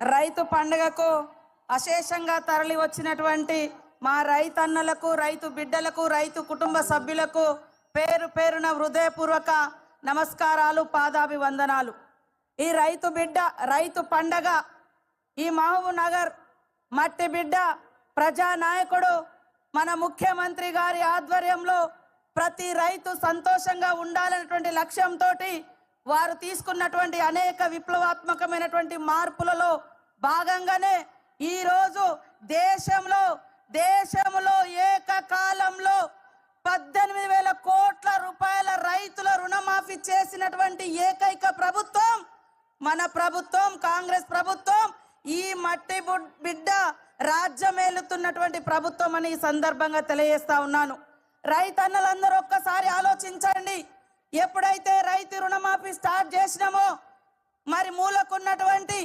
రైతు పండుగకు అశేషంగా తరలి వచ్చినటువంటి మా రైతన్నలకు రైతు బిడ్డలకు రైతు కుటుంబ సభ్యులకు పేరు పేరున హృదయపూర్వక నమస్కారాలు పాదాభివందనాలు. ఈ రైతు బిడ్డ రైతు పండగ ఈ మహబూబ్ నగర్ మట్టి బిడ్డ ప్రజానాయకుడు మన ముఖ్యమంత్రి గారి ఆధ్వర్యంలో ప్రతి రైతు సంతోషంగా ఉండాలన్నటువంటి లక్ష్యంతో వారు తీసుకున్నటువంటి అనేక విప్లవాత్మకమైనటువంటి మార్పులలో భాగంగానే ఈరోజు దేశంలో దేశంలో ఏకకాలంలో పద్దెనిమిది వేల కోట్ల రూపాయల రైతుల రుణమాఫీ చేసినటువంటి ఏకైక ప్రభుత్వం మన ప్రభుత్వం కాంగ్రెస్ ప్రభుత్వం ఈ మట్టి బిడ్డ రాజ్యమేలుతున్నటువంటి ప్రభుత్వం అని ఈ సందర్భంగా తెలియజేస్తా ఉన్నాను. రైతన్నలందరూ ఒక్కసారి ఆలోచించండి. ఎప్పుడైతే రైతు రుణమాఫీ స్టార్ట్ చేసినామో మరి మూలకున్నటువంటి